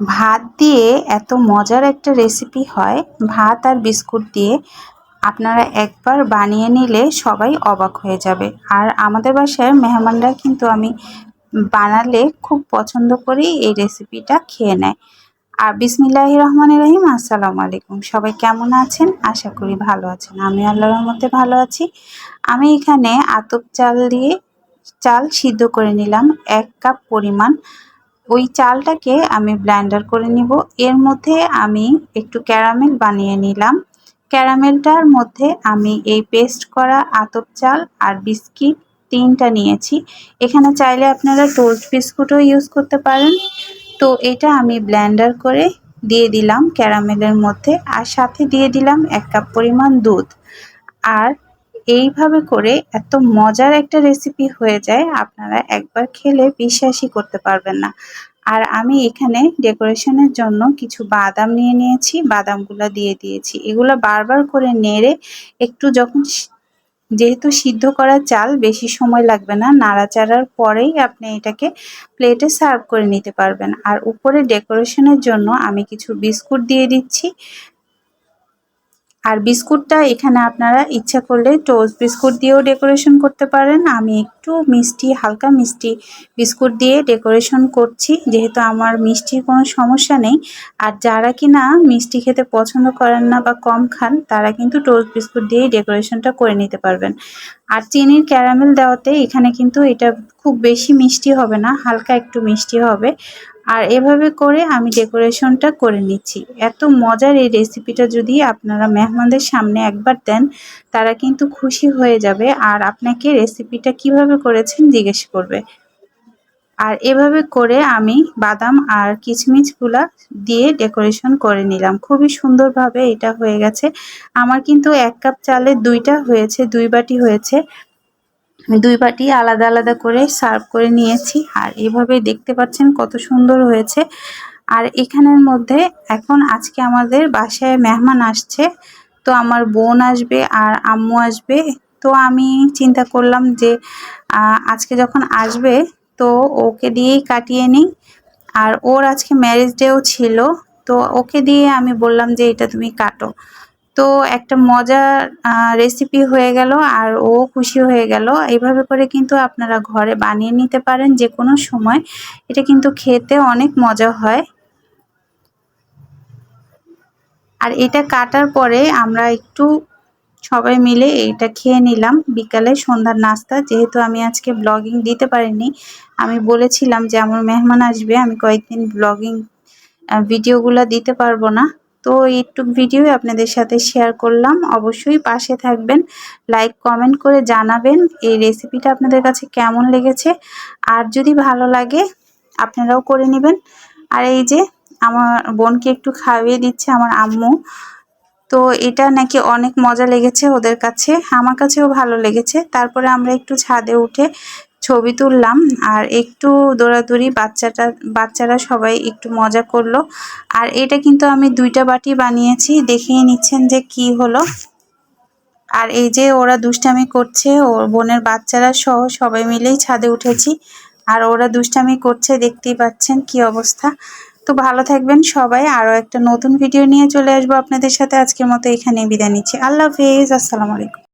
ভাত দিয়ে এত মজার একটা রেসিপি হয়। ভাত আর বিস্কুট দিয়ে আপনারা একবার বানিয়ে নিলে সবাই অবাক হয়ে যাবে। আর আমাদের বাসায় মেহমানরা কিন্তু আমি বানালে খুব পছন্দ করি এই রেসিপিটা খেয়ে নেয়। আর বিসমিল্লাহ রহমান রহিম, আসসালামু আলাইকুম। সবাই কেমন আছেন? আশা করি ভালো আছেন। আমি আল্লাহর মধ্যে ভালো আছি। আমি এখানে আতপ চাল দিয়ে চাল সিদ্ধ করে নিলাম। এক কাপ পরিমাণ ওই চালটাকে আমি ব্ল্যান্ডার করে নিব। এর মধ্যে আমি একটু ক্যারামেল বানিয়ে নিলাম। ক্যারামেলটার মধ্যে আমি এই পেস্ট করা আতপ চাল আর বিস্কিট তিনটা নিয়েছি। এখানে চাইলে আপনারা টোস্ট বিস্কুটও ইউজ করতে পারেন। তো এটা আমি ব্ল্যান্ডার করে দিয়ে দিলাম ক্যারামেলের মধ্যে। আর সাথে দিয়ে দিলাম এক কাপ পরিমাণ দুধ। আর এইভাবে করে এত মজার একটা রেসিপি হয়ে যায়, আপনারা একবার খেলে বিশ্বাসই করতে পারবেন না। আর আমি এখানে ডেকোরেশনের জন্য কিছু বাদাম নিয়ে নিয়েছি, বাদামগুলো দিয়ে দিয়েছি। এগুলো বারবার করে নেড়ে একটু যখন যেহেতু সিদ্ধ করা চাল, বেশি সময় লাগবে না, নাড়াচাড়ার পরেই আপনি এটাকে প্লেটে সার্ভ করে নিতে পারবেন। আর উপরে ডেকোরেশনের জন্য আমি কিছু বিস্কুট দিয়ে দিচ্ছি আর বিস্কুটটা এখানে আপনারা ইচ্ছা করলে টোস্ট বিস্কুট দিয়েও ডেকোরেশন করতে পারেন। আমি একটু মিষ্টি, হালকা মিষ্টি বিস্কুট দিয়ে ডেকোরেশন করছি। যেহেতু আমার মিষ্টির কোনো সমস্যা নেই। আর যারা কি না মিষ্টি খেতে পছন্দ করেন না বা কম খান, তারা কিন্তু টোস্ট বিস্কুট দিয়েই ডেকোরেশনটা করে নিতে পারবেন। আর চিনির ক্যারামেল দেওয়াতে এখানে কিন্তু এটা খুব বেশি মিষ্টি হবে না, হালকা একটু মিষ্টি হবে। আর এভাবে করে আমি ডেকোরেশনটা করে নিচ্ছি। এত মজার এই রেসিপিটা যদি আপনারা মেহমানদের সামনে একবার দেন, তারা কিন্তু খুশি হয়ে যাবে আর আপনাকে রেসিপিটা কীভাবে করেছেন জিজ্ঞেস করবে। আর এভাবে করে আমি বাদাম আর কিচমিচগুলা দিয়ে ডেকোরেশন করে নিলাম। খুবই সুন্দরভাবে এটা হয়ে গেছে। আমার কিন্তু এক কাপ চালে দুইটা হয়েছে, দুই বাটি হয়েছে। দুই বাটি আলাদা আলাদা করে সার্ভ করে নিয়েছি। আর এভাবে দেখতে পাচ্ছেন কত সুন্দর হয়েছে। আর এখানের মধ্যে এখন আজকে আমাদের বাসায় মেহমান আসছে। তো আমার বোন আসবে আর আম্মু আসবে। তো আমি চিন্তা করলাম যে আজকে যখন আসবে, তো ওকে দিয়েই কাটিয়ে নিই। আর ওর আজকে ম্যারেজ ডেও ছিল। তো ওকে দিয়ে আমি বললাম যে, এটা তুমি কাটো। তো একটা মজার রেসিপি হয়ে গেল আর ও খুশি হয়ে গেল। এইভাবে করে কিন্তু আপনারা ঘরে বানিয়ে নিতে পারেন যে কোনো সময়। এটা কিন্তু খেতে অনেক মজা হয়। আর এটা কাটার পরে আমরা একটু সবাই মিলে এইটা খেয়ে নিলাম। বিকালে সন্ধ্যার নাস্তা। যেহেতু আমি আজকে ব্লগিং দিতে পারিনি, আমি বলেছিলাম যে আমার মেহমান আসবে। আমি কয়েকদিন ব্লগিং ভিডিওগুলো দিতে পারব না। তো একটু ভিডিও আপনাদের সাথে শেয়ার করলাম। অবশ্যই পাশে থাকবেন লাইক কমেন্ট করে জানাবেন এই রেসিপিটা আপনাদের কাছে কেমন লেগেছে। আর যদি ভালো লাগে, আপনারাও করে নেবেন। আর এই যে আমার বোনকে একটু খাইয়ে দিচ্ছে আমার আম্মু। তো এটা নাকি অনেক মজা লেগেছে ওদের কাছে। আমার কাছেও ভালো লেগেছে। তারপরে আমরা একটু ছাদে উঠে ছবি তুললাম আর একটু দৌড়াদৌড়ি, বাচ্চাটা, বাচ্চারা সবাই একটু মজা করল। আর এটা কিন্তু আমি দুইটা বাটি বানিয়েছি দেখিয়ে নিচ্ছেন যে কি হলো। আর এই যে ওরা দুষ্টামি করছে, ওর বোনের বাচ্চারা সহ সবাই মিলেই ছাদে উঠেছি। আর ওরা দুষ্টামি করছে, দেখতেই পাচ্ছেন কি অবস্থা। তো ভালো থাকবেন সবাই, আরও একটা নতুন ভিডিও নিয়ে চলে আসব আপনাদের সাথে। আজকের মতো এখানে বিদায় নিচ্ছি। আল্লাহ হাফিজ, আসসালামু আলাইকুম।